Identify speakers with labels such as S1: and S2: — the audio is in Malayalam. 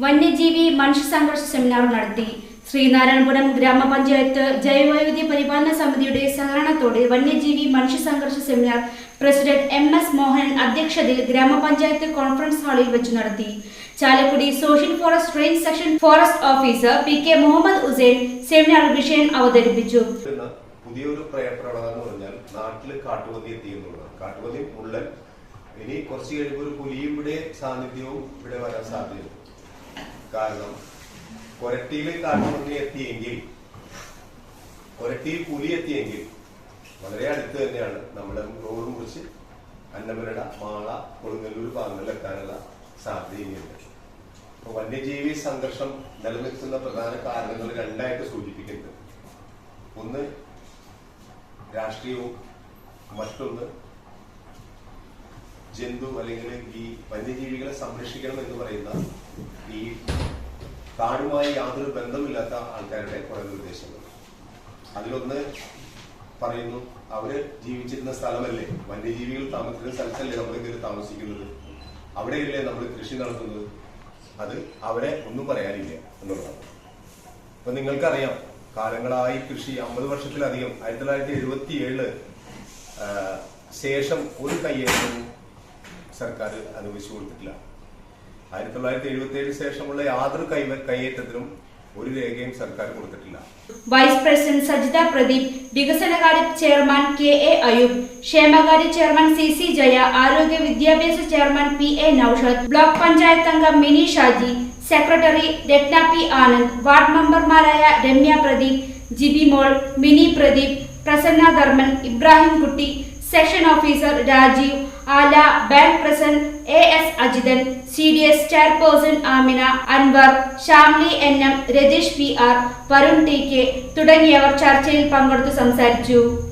S1: വന്യജീവി മനുഷ്യ സംഘർഷ സെമിനാർ നടത്തി. ശ്രീനാരായണപുരം ഗ്രാമപഞ്ചായത്ത് ജൈവവൈവിധ്യ പരിപാലന സമിതിയുടെ സഹകരണത്തോടെ വന്യജീവി മനുഷ്യ സംഘർഷ seminar president M S Mohanan അധ്യക്ഷതയിൽ ഗ്രാമപഞ്ചായത്ത് കോൺഫറൻസ് ഹാളിൽ വെച്ച് നടത്തി. Chalakudy social forest range section forest officer P K Muhammad Hussain seminar വിഷയം അവതരിപ്പിച്ചു.
S2: പുതിയൊരു പ്രയ- എന്ന് പറഞ്ഞാൽ നാട്ടിൽ കാട്ടുപന്നി എത്തി എന്നുള്ളതാണ്. കാട്ടുപന്നി മുള്ളൻ ഇനി കുറച്ച് കഴിയുമ്പോൾ ഒരു പുലിയുടെ സാന്നിധ്യവും ഇവിടെ വരാൻ സാധ്യതയുണ്ട്. കാരണം കൊരട്ടിയിൽ കാട്ടുപന്നി എത്തിയെങ്കിൽ കൊരട്ടിയിൽ പുലി എത്തിയെങ്കിൽ വളരെ അടുത്ത് തന്നെയാണ് നമ്മുടെ റോഡ് മുറിച്ച് അന്നമരട മാള കൊടുങ്ങല്ലൂർ ഭാഗങ്ങളിൽ എത്താനുള്ള സാധ്യതയുണ്ട് അപ്പൊ വന്യജീവി സംഘർഷം നിലനിൽക്കുന്ന പ്രധാന കാരണങ്ങൾ രണ്ടായിട്ട് സൂചിപ്പിക്കുന്നത് ഒന്ന് രാഷ്ട്രീയവും മറ്റൊന്ന് ജന്തു അല്ലെങ്കിൽ ഈ വന്യജീവികളെ സംരക്ഷിക്കണം എന്ന് പറയുന്ന ഈ താനുമായി യാതൊരു ബന്ധമില്ലാത്ത ആൾക്കാരുടെ കുറെ നിർദ്ദേശങ്ങൾ. അതിലൊന്ന് പറയുന്നു അവർ ജീവിച്ചിരുന്ന സ്ഥലമല്ലേ? വന്യജീവികൾ താമസിക്കുന്ന സ്ഥലത്തല്ലേ നമ്മൾ കയറി താമസിക്കുന്നത്? അവിടെയല്ലേ നമ്മൾ കൃഷി നടത്തുന്നത്? അത് അവരെ ഒന്നും പറയാനില്ല എന്നുള്ളതാണ്. അപ്പൊ നിങ്ങൾക്കറിയാം കാലങ്ങളായി കൃഷി അമ്പത് വർഷത്തിലധികം ആയിരത്തി തൊള്ളായിരത്തി എഴുപത്തി ഏഴിൽ ശേഷം ഒരു കയ്യേറ്റവും സർക്കാർ അനുവദിച്ചു കൊടുത്തിട്ടില്ല. ആയിരത്തി തൊള്ളായിരത്തി എഴുപത്തി ഏഴിന് ശേഷമുള്ള യാതൊരു കൈ കയ്യേറ്റത്തിനും ഒരു രേഖയും സർക്കാർ കൊടുത്തിട്ടില്ല.
S1: വൈസ് പ്രസിഡന്റ് സജിത പ്രദീപ് വികസനകാര്യ ചെയർമാൻ കെ എ അയൂബ് ക്ഷേമകാര്യ ചെയർമാൻ സി സി ജയ ആരോഗ്യ വിദ്യാഭ്യാസ chairman P A Naushad block panchayat അംഗം Mini Shaji secretary Ratna P Anand ward മെമ്പർമാരായ Ramya Pradeep Jibi Mol Mini Pradeep Prasanna Dharman Ibrahim Kutty session officer Rajeev Ala bank president A S Ajithan C D S chairperson Amina Anwar Shamli N M Ratheesh P R Varun T K തുടങ്ങിയവർ ചർച്ചയിൽ പങ്കെടുത്തു സംസാരിച്ചു.